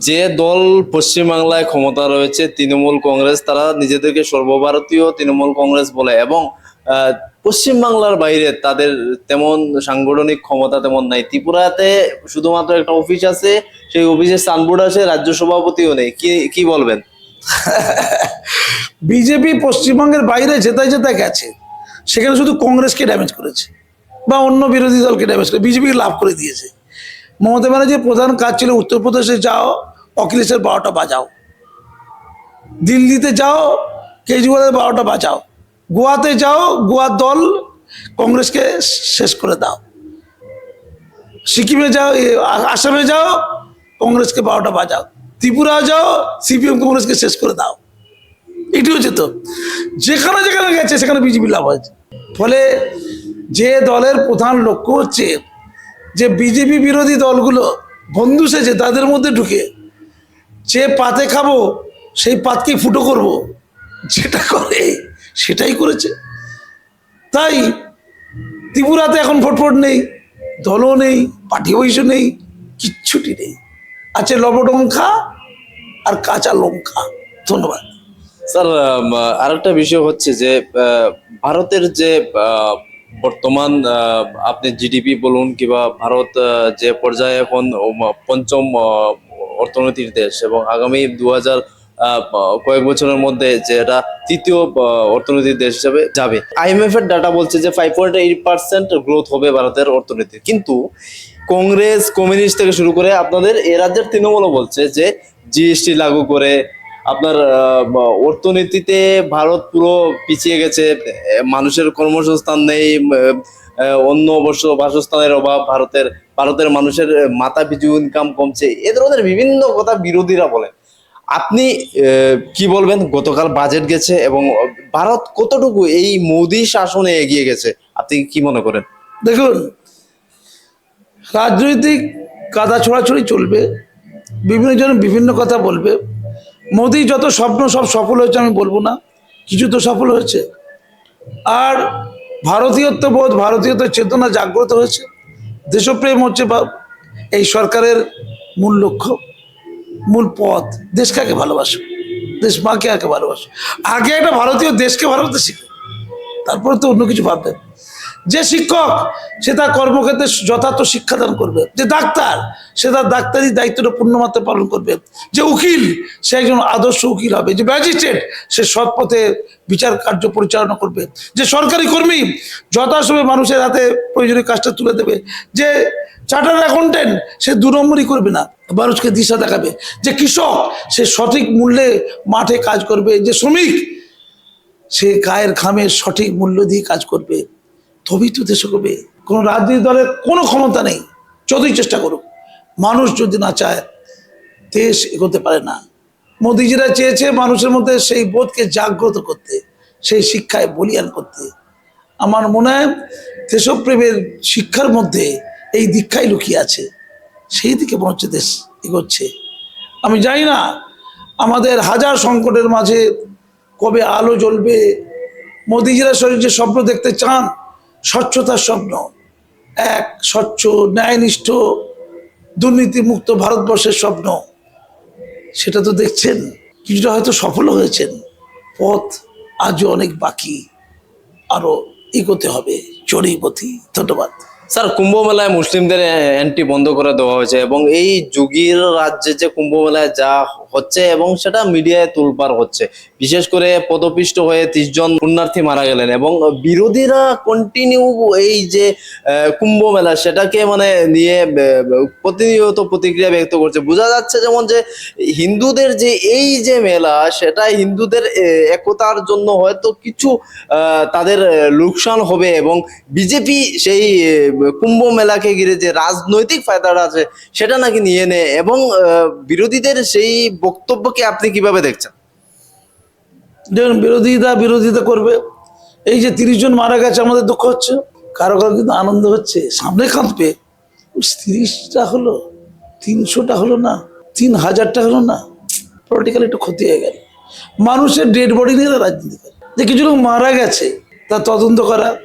যে দল পশ্চিমবাংলায় ক্ষমতা রয়েছে, তৃণমূল কংগ্রেস, তারা নিজেদেরকে সর্বভারতীয় তৃণমূল কংগ্রেস বলে এবং পশ্চিমবাংলার বাইরে তাদের তেমন সাংগঠনিক ক্ষমতা তেমন নাই। ত্রিপুরাতে শুধুমাত্র একটা অফিস আছে, সেই অফিসের সানবোর্ড আছে, রাজ্য সভাপতিও নেই। কি কি বলবেন? বিজেপি পশ্চিমবঙ্গের বাইরে যেতায় যেতায় গেছে। সেখানে শুধু কংগ্রেসকে ড্যামেজ করেছে বা অন্য বিরোধী দলকে ড্যামেজ করে বিজেপিকে লাভ করে দিয়েছে। মমতা ব্যানার্জির প্রধান কাজ ছিল উত্তরপ্রদেশে যাও, অখিলেশের বারোটা বাজাও। দিল্লিতে যাও, কেজরিওয়ালের বারোটা বাজাও। গোয়াতে যাও গোয়ার দল কংগ্রেসকে শেষ করে দাও। সিকিমে যাও আসামে যাও, কংগ্রেসকে বারোটা বাজাও। ত্রিপুরা যাও, সিপিএম কংগ্রেসকে শেষ করে দাও। এটি হচ্ছে তো। যেখানে যেখানে গেছে, সেখানে বিজেপি লাভ হয়েছে। ফলে যে দলের প্রধান লক্ষ্য হচ্ছে যে বিজেপি বিরোধী দলগুলো বন্ধু সেজে তাদের মধ্যে ঢুকে, যে পাতে খাব, সেই পাতকে ফুটো করব। যেটা করে, সেটাই করেছে। তাই ত্রিপুরাতে এখন ফটফট নেই, দলও নেই, পার্টি বৈশ্য নেই, কিচ্ছুটি নেই। আছে লবডঙ্কা আর কাঁচা লঙ্কা। ধন্যবাদ। স্যার আরেকটা বিষয় হচ্ছে যে ভারতের যে বর্তমান আপনি জিডিপি বলুন কিংবা ভারত যে পর্যায়ে এখন পঞ্চম অর্থনীতির দেশ এবং আগামী দু হাজার কয়েক বছরের মধ্যে যে এটা তৃতীয় আহ, অর্থনীতির দেশ হিসাবে যাবে। আইএমএফ এর ডাটা বলছে যে five point eight percent growth হবে ভারতের অর্থনীতি কিন্তু কংগ্রেস কমিউনিস্ট থেকে শুরু করে আপনাদের এ রাজ্যের তৃণমূলও বলছে যে জিএসটি লাগু করে আপনার অর্থনীতিতে ভারত পুরো পিছিয়ে গেছে মানুষের কর্মসংস্থান নেই অন্য অবশ্য বাসস্থানের অভাব, ভারতের ভারতের মানুষের মাথা পিছু ইনকাম কমছে, এ ধরনের বিভিন্ন কথা বিরোধীরা বলেন আপনি কি বলবেন? গতকাল বাজেট গেছে এবং ভারত কতটুকু এই মোদী শাসনে এগিয়ে গেছে? আপনি কি মনে করেন? দেখুন, রাজনৈতিক কাদা ছোড়াছড়ি চলবে, বিভিন্ন জন বিভিন্ন কথা বলবে। মোদি যত স্বপ্ন সব সফল হয়েছে, আমি বলব না। কিছু তো সফল হয়েছে। আর ভারতীয়ত্ব বোধ, ভারতীয়ত্ব চেতনা জাগ্রত হয়েছে। দেশপ্রেম হচ্ছে এই সরকারের মূল লক্ষ্য, মূল পথ। দেশ কাকে ভালোবাসো? দেশ মাকে কাকে ভালোবাসো? আগে একটা ভারতীয় দেশকে ভালোবাসতে শিখো। তারপরে তো অন্য কিছু ভাববেন যে শিক্ষক, সে তার কর্মক্ষেত্রে যথার্থ শিক্ষাদান করবে। যে ডাক্তার, সে তার ডাক্তারি দায়িত্বটা পূর্ণমাত্রা পালন করবে। যে উকিল, সে একজন আদর্শ উকিল হবে। যে ম্যাজিস্ট্রেট সে সৎ পথে বিচার কার্য পরিচালনা করবে। যে সরকারি কর্মী, যথাসময়ে মানুষের হাতে প্রয়োজনীয় কাজটা তুলে দেবে। যে চার্টার অ্যাকাউন্টেন্ট সে দু নম্বরই করবে না মানুষকে দিশা দেখাবে। যে কৃষক, সে সঠিক মূল্যে মাঠে কাজ করবে। যে শ্রমিক, সে গায়ের ঘামের সঠিক মূল্য দিয়ে কাজ করবে। তবেই তো দেশ করবে। কোনো রাজনীতি দলের কোনো ক্ষমতা নেই। যতই চেষ্টা করুক, মানুষ যদি না চায়, দেশ এগোতে পারে না। মোদিজিরা চেয়েছে মানুষের মধ্যে সেই বোধকে জাগ্রত করতে, সেই শিক্ষায় বলিয়ান করতে। আমার মনে হয় দেশপ্রেমের শিক্ষার মধ্যে এই দীক্ষাই লুকিয়ে আছে। সেই দিকে মনে হচ্ছে দেশ এগোচ্ছে। আমি জানি না, আমাদের হাজার সংকটের মাঝে কবে আলো জ্বলবে। মোদিজিরা শরীর যে স্বপ্ন দেখতে চান স্বচ্ছতার স্বপ্ন। এক স্বচ্ছ, ন্যায়নিষ্ঠ, দুর্নীতিমুক্ত ভারতবর্ষের স্বপ্ন। সেটা তো দেখছেন, কিছুটা হয়তো সফল হয়েছেন। পথ আজও অনেক বাকি। আরও এগোতে হবে। চড়েই পথি। ধন্যবাদ। স্যার কুম্ভ মেলায় মুসলিমদের এন্ট্রি বন্ধ করে দেওয়া হয়েছে এবং এই যুগীর রাজ্যে যে কুম্ভ মেলায় যা হচ্ছে এবং সেটা মিডিয়ায় তুলপার হচ্ছে। বিশেষ করে পদপিষ্ট হয়ে ত্রিশ জন পুণ্যার্থী মারা গেলেন এবং বিরোধীরা কন্টিনিউ এই যে কুম্ভ মেলা সেটাকে মানে নিয়ে প্রতিনিয়ত প্রতিক্রিয়া ব্যক্ত করছে। বোঝা যাচ্ছে যেমন যে হিন্দুদের যে এই যে মেলা, সেটা হিন্দুদের একতার জন্য হয়তো কিছু তাদের লোকসান হবে এবং বিজেপি সেই কুম্ভ মেলাকে ঘিরে যে রাজনৈতিক ফায়দাটা আছে, সেটা নাকি নিয়ে নেয় এবং বিরোধীদের সেই বক্তব্যকে আপনি কীভাবে দেখছেন? দেখুন বিরোধিতা বিরোধিতা করবে। এই যে তিরিশ জন মারা গেছে, আমাদের দুঃখ হচ্ছে। কারও কারও কিন্তু আনন্দ হচ্ছে। সামনে কাঁদবে। তিরিশটা হলো, তিনশোটা হলো না, তিন হাজারটা হলো না। পলিটিক্যাল একটু ক্ষতি হয়ে গেল। মানুষের ডেড বডি নিয়ে তারা রাজনীতি করে। যে কিছু লোক মারা গেছে তা তদন্ত করা।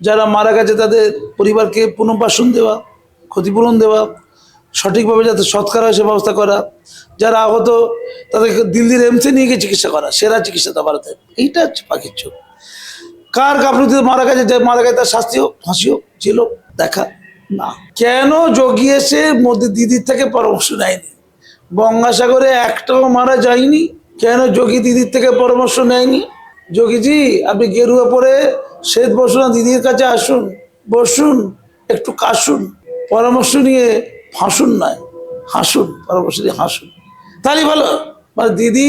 যারা মারা গেছে, তাদের পরিবারকে পুনর্বাসন দেওয়া, ক্ষতিপূরণ দেওয়া। সঠিকভাবে যাতে সৎকার হয় সে ব্যবস্থা করা। যারা আহত, তাদেরকে দিল্লির এমসে নিয়ে গিয়ে চিকিৎসা করা, সেরা চিকিৎসা দেওয়া ভারতে। এইটা হচ্ছে পাখির চোখ। কার গাফলতিতে মারা গেছে, যে মারা গেছে তার শাস্তি হোক, ফাঁসি হোক হোক দেখা না। কেন যোগী এসে মোদি দিদির থেকে পরামর্শ নেয়নি? গঙ্গাসাগরে একটাও মারা যায়নি। কেন যোগী দিদির থেকে পরামর্শ নেয়নি? যোগীজি, আপনি গেরুয়া পরে শ্বেত বসুন দিদির কাছে আসুন, বসুন, একটু কাশুন, পরামর্শ নিয়ে ফাঁসুন নয়, হাসুন পরামর্শ হাসুন। তাহলে ভালো মানে দিদি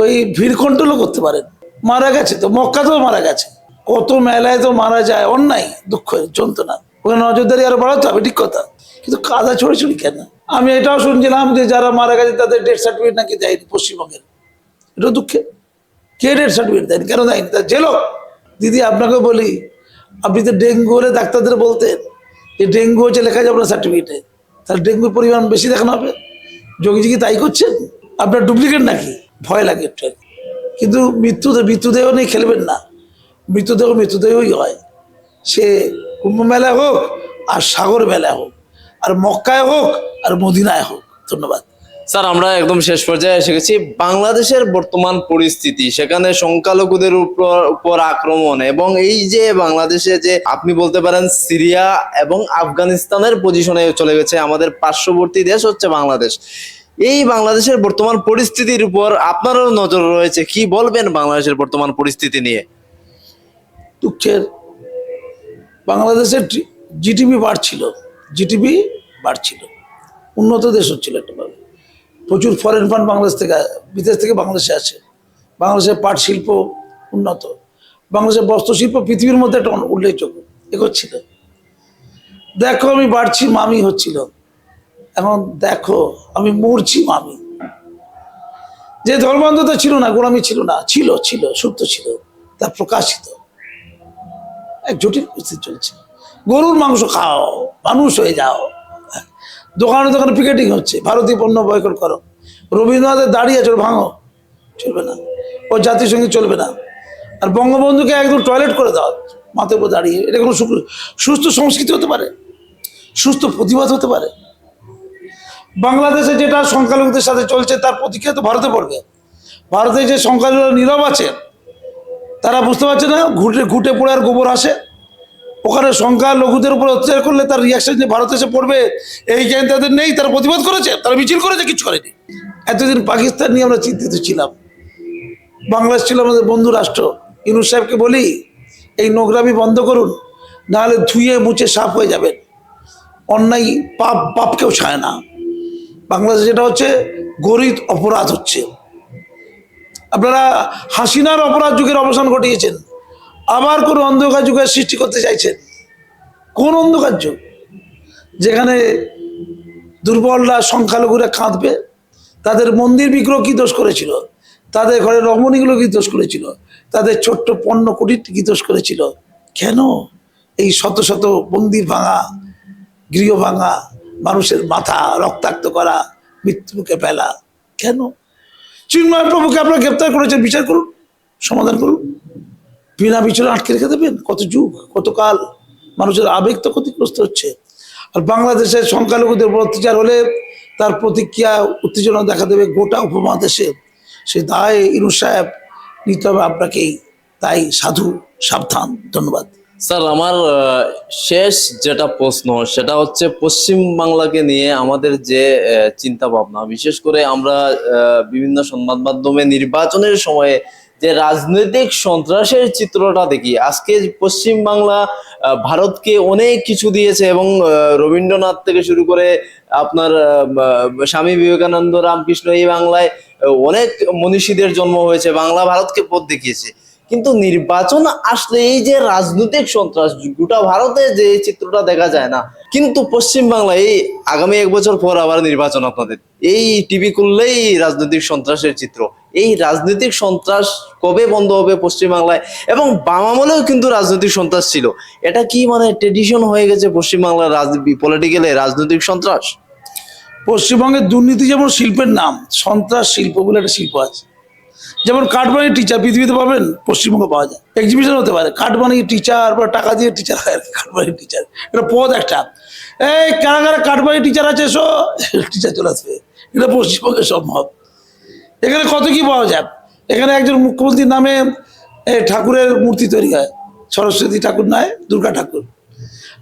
ওই ভিড় কন্ট্রোলও করতে পারেন। মারা গেছে তো, মক্কাতেও মারা গেছে। কত মেলায় তো মারা যায়, অন্যায় দুঃখ যন্ত্রণা। ওখানে নজরদারি আরও বাড়াতে হবে, ঠিক কথা। কিন্তু কাদা ছড়ি ছড়ি কেন? আমি এটাও শুনছিলাম যে যারা মারা গেছে তাদের ডেথ সার্টিফিকেট নাকি দেয়নি পশ্চিমবঙ্গের। এটা দুঃখে কে ডেথ সার্টিফিকেট দেয়নি? কেন দেয়নি? তা জেলো দিদি আপনাকে বলি, আপনি তো ডেঙ্গু হলে ডাক্তারদের বলতেন। যে ডেঙ্গু হচ্ছে লেখা যাবে না সার্টিফিকেটে তাহলে ডেঙ্গুর পরিমাণ বেশি দেখানো হবে। যোগীজি কি তাই করছেন? আপনার ডুপ্লিকেট নাকি? ভয় লাগে একটু। কিন্তু মৃত্যু মৃত্যুদেহ নিয়ে খেলবেন না। মৃত্যুদেহ মৃত্যুদেহই হয়। সে কুম্ভ মেলা হোক আর সাগর মেলা হোক, আর মক্কায় হোক আর মদিনায় হোক। ধন্যবাদ। স্যার, আমরা একদম শেষ পর্যায়ে এসে গেছি। বাংলাদেশের বর্তমান পরিস্থিতি, সেখানে সংখ্যালঘুদের উপর উপর আক্রমণ এবং এই যে বাংলাদেশে যে আপনি বলতে পারেন সিরিয়া এবং আফগানিস্তানের পজিশনে চলে গেছে আমাদের পার্শ্ববর্তী দেশ হচ্ছে বাংলাদেশ। এই বাংলাদেশের বর্তমান পরিস্থিতির উপর আপনারও নজর রয়েছে। কি বলবেন বাংলাদেশের বর্তমান পরিস্থিতি নিয়ে? দুঃখের, বাংলাদেশের জিটিপি বাড়ছিল জিটিপি বাড়ছিল, উন্নত দেশ হচ্ছিল একটা প্রচুর ফরেন ফান্ড বাংলাদেশ থেকে, বিদেশ থেকে বাংলাদেশে আসে। বাংলাদেশের পাট শিল্প উন্নত। বাংলাদেশের বস্ত্রশিল্প পৃথিবীর মধ্যে একটা উল্লেখযোগ্য, এগোচ্ছিল। দেখো আমি বাড়ছি, মামি হচ্ছিল। এখন দেখো আমি মরছি, মামি। যে ধর্মান্ধতা ছিল না, গোলামি ছিল না, ছিল ছিল, সুপ্ত ছিল, তা প্রকাশিত। এক জটিল পরিস্থিতি চলছে। গরুর মাংস খাও, মানুষ হয়ে যাও। দোকানে দোকানে পিকেটিং হচ্ছে। ভারতীয় পণ্য বয়কট করো। রবীন্দ্রনাথের দাঁড়িয়ে আছে ভাঙো। চলবে না। ও জাতিসংগীত চলবে না। আর বঙ্গবন্ধুকে একদম টয়লেট করে দাও। মাথার উপর দাঁড়িয়ে। এটা কোনো সুস্থ সংস্কৃতি হতে পারে? সুস্থ প্রতিবাদ হতে পারে? বাংলাদেশে যেটা সংখ্যালঘুদের সাথে চলছে, তার প্রতিক্রিয়া তো ভারতে পড়বে। ভারতে যে সংখ্যালঘুরা নীরব আছে, তারা বুঝতে পারছে না, ঘুটে ঘুটে পড়ে আর গোবর আসে। ওখানে সংখ্যা লঘুদের উপর অত্যাচার করলে তার রিয়াকশন যে ভারত এসে পড়বে, এই জ্ঞান তাদের নেই, তারা প্রতিবাদ করেছে, তারা মিছিল করেছে কিছু করেনি। এতদিন পাকিস্তান নিয়ে আমরা চিন্তিত ছিলাম। বাংলাদেশ ছিল আমাদের বন্ধু রাষ্ট্র। ইনুস সাহেবকে বলি, এই নোংরামি বন্ধ করুন, নাহলে ধুয়ে মুছে সাফ হয়ে যাবেন। অন্যায় পাপ পাপকেও ছায় না। বাংলাদেশে যেটা হচ্ছে গরিব অপরাধ হচ্ছে। আপনারা হাসিনার অপরাধ যুগের অবসান ঘটিয়েছেন। আবার কোন অন্ধকার যুগের সৃষ্টি করতে চাইছেন? কোন অন্ধকার যুগ? যেখানে দুর্বলরা সংখ্যালঘুরা কাঁদবে, তাদের মন্দির বিগ্রহ কি দোষ করেছিল? তাদের ঘরে রমণীগুলো কি দোষ করেছিল? তাদের ছোট্ট পণ্য কুটির কি দোষ করেছিল? কেন? এই শত শত মন্দির ভাঙা, গৃহ ভাঙা, মানুষের মাথা রক্তাক্ত করা মৃত্যুকে ফেলা, কেন? চিন্ময় প্রভুকে আপনারা গ্রেপ্তার করেছেন, বিচার করুন, সমাধান করুন। বিনা বিচারে আটকে রেখে দেবেন? কত যুগ, কত কাল? মানুষের আবেগ তো ক্ষতিগ্রস্ত হচ্ছে। আর বাংলাদেশের সংখ্যালঘুদের উপর অত্যাচার হলে তার প্রতিক্রিয়া উত্তেজনা দেখা দেবে গোটা উপমহাদেশে। সে দায় ইনু সাহেব, নিতে হবে আপনাকেই। তাই সাধু, সাবধান। ধন্যবাদ। স্যার, আমার শেষ যেটা প্রশ্ন, সেটা হচ্ছে পশ্চিম বাংলাকে নিয়ে আমাদের যে চিন্তা ভাবনা বিশেষ করে আমরা বিভিন্ন সংবাদ মাধ্যমে নির্বাচনের সময়ে যে রাজনৈতিক সন্ত্রাসের চিত্রটা দেখি, আজকে পশ্চিম বাংলা ভারতকে অনেক কিছু দিয়েছে এবং রবীন্দ্রনাথ থেকে শুরু করে আপনার স্বামী বিবেকানন্দ, রামকৃষ্ণ এই বাংলায় অনেক মনীষীদের জন্ম হয়েছে, বাংলা ভারতকে পথ দেখিয়েছে। কিন্তু নির্বাচন আসলে এই যে রাজনৈতিক সন্ত্রাস, গোটা ভারতে যে চিত্রটা দেখা যায় না, কিন্তু পশ্চিম বাংলায় এই আগামী এক বছর পর আবার নির্বাচন আপনাদের। এই টিভি খুললেই রাজনৈতিক সন্ত্রাসের চিত্র। এই রাজনৈতিক সন্ত্রাস কবে বন্ধ হবে পশ্চিম বাংলায় এবং বাম আমলেও কিন্তু রাজনৈতিক সন্ত্রাস ছিল। এটা কি মানে ট্রেডিশন হয়ে গেছে পশ্চিম বাংলার পলিটিক্যালে রাজনৈতিক সন্ত্রাস? পশ্চিমবঙ্গের দুর্নীতি যেমন শিল্পের নাম, সন্ত্রাস শিল্প বলে একটা শিল্প আছে। যেমন কাঠমানি টিচার পৃথিবীতে পাবেন, পশ্চিমবঙ্গে পাওয়া যায়। এক্সিবিশন হতে পারে কাঠমানি টিচার বা টাকা দিয়ে টিচার হয় আর কি কাঠমানি টিচার এটা পদ একটা। এই কারা কারা কাঠবাড়ি টিচার আছে, এসো টিচার চলে আসবে। এটা পশ্চিমবঙ্গে সম্ভব এখানে কত কি পাওয়া যায়? এখানে একজন মুখ্যমন্ত্রীর নামে ঠাকুরের মূর্তি তৈরি হয়। সরস্বতী ঠাকুর নয়, দুর্গা ঠাকুর।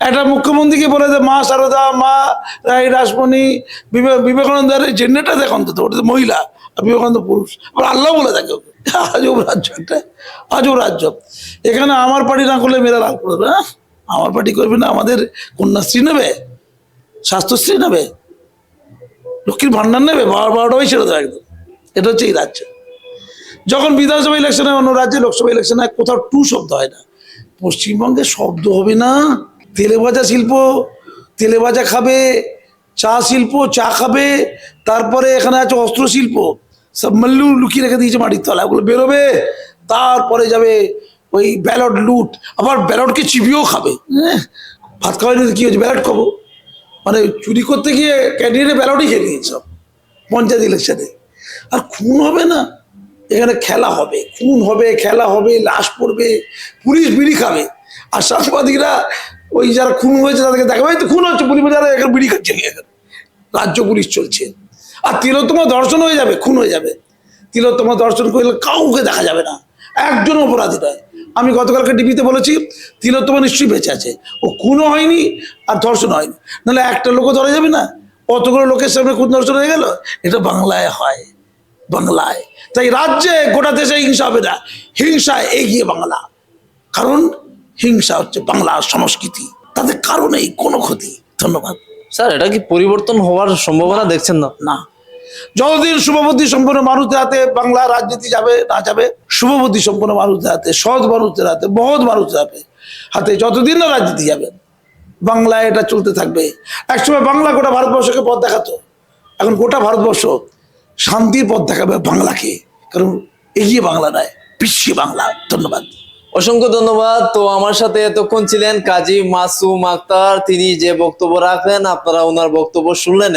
একটা মুখ্যমন্ত্রীকে বলে যে, মা সারদা, মা রাই রাসমণি বিবে- বিবেকানন্দের জেন্ডারটা দেখ অন্তত, ওটা মহিলা আর বিবেকানন্দ পুরুষ। আবার আল্লাহ বলে থাকে ওকে। আজব রাজ্য একটা, আজব রাজ্য। এখানে আমার পার্টি না করলে মেয়েরা লাভ করবে হ্যাঁ আমার পার্টি করবে না, আমাদের কন্যাশ্রী নেবে? স্বাস্থ্যশ্রী নেবে? লক্ষ্মীর ভান্ডার নেবে? বারো বারোটাই ছেড়ে দেবে একদম। এটা হচ্ছে এই রাজ্য। যখন বিধানসভা ইলেকশনে অন্য রাজ্যে লোকসভা ইলেকশনে কোথাও টু শব্দ হয় না। পশ্চিমবঙ্গে শব্দ হবে না। তেলে ভাজা শিল্প তেলে ভাজা খাবে চা শিল্প চা খাবে তারপরে এখানে আছে অস্ত্র শিল্প। সব মল্লু লুকিয়ে রেখে দিয়েছে মাটির তলা ওগুলো বেরোবে তারপরে যাবে ওই ব্যালট লুট। আবার ব্যালটকে চিবিয়েও খাবে। হ্যাঁ, ভাত খাওয়াই কী হয়েছে? ব্যালট খাব। মানে চুরি করতে গিয়ে ক্যান্ডিডেটে ব্যালটই খেয়ে নিয়েছে সব। পঞ্চায়েত ইলেকশনে আর খুন হবে না? এখানে খেলা হবে, খুন হবে, খেলা হবে, লাশ পড়বে, পুলিশ বিড়ি খাবে। আর সাংবাদিকরা ওই যারা খুন হয়েছে তাদেরকে দেখাবে "এই তো খুন হচ্ছে, পুলিশ যারা এখানে বিড়ি খাচ্ছে এখানে? রাজ্য পুলিশ চলছে। আর তিলোত্তমা দর্শন হয়ে যাবে, খুন হয়ে যাবে। তিলোত্তমা দর্শন করলে কাউকে দেখা যাবে না, একজন অপরাধী নয়। আমি গতকালকে টিভিতে বলেছি, তিলোত্তমা নিশ্চয়ই বেঁচে আছে। ও খুনও হয়নি আর ধর্ষণ হয়নি। নাহলে একটা লোকও ধরা যাবে না? অতগুলো লোকের সামনে খুন ধর্ষণ হয়ে গেল? এটা বাংলায় হয়। বাংলায়। তাই রাজ্যে গোটা দেশে হিংসা হবে না। হিংসায় এগিয়ে বাংলা। কারণ হিংসা হচ্ছে বাংলার সংস্কৃতি। তাদের কারণেই কোনো ক্ষতি। ধন্যবাদ। স্যার এটা কি পরিবর্তন হওয়ার সম্ভাবনা দেখছেন না? না। যতদিন শুভবুদ্ধি সম্পন্ন মানুষদের হাতে বাংলা রাজনীতি যাবে না যাবে শুভবুদ্ধি সম্পন্ন মানুষদের হাতে সৎ মানুষদের হাতে বহুত মানুষদের হাতে হাতে যতদিন না রাজনীতি যাবে বাংলায় এটা চলতে থাকবে। একসময় বাংলা গোটা ভারতবর্ষকে পথ দেখাতো। এখন গোটা ভারতবর্ষ শান্তির পথ দেখাবে বাংলাকে। কারণ এগিয়ে বাংলা নয়, পিছিয়ে বাংলা। ধন্যবাদ। অসংখ্য ধন্যবাদ। তো আমার সাথে এতক্ষণ ছিলেন কাজী মাসুম আক্তার। তিনি যে বক্তব্য রাখলেন, আপনারা ওনার বক্তব্য শুনলেন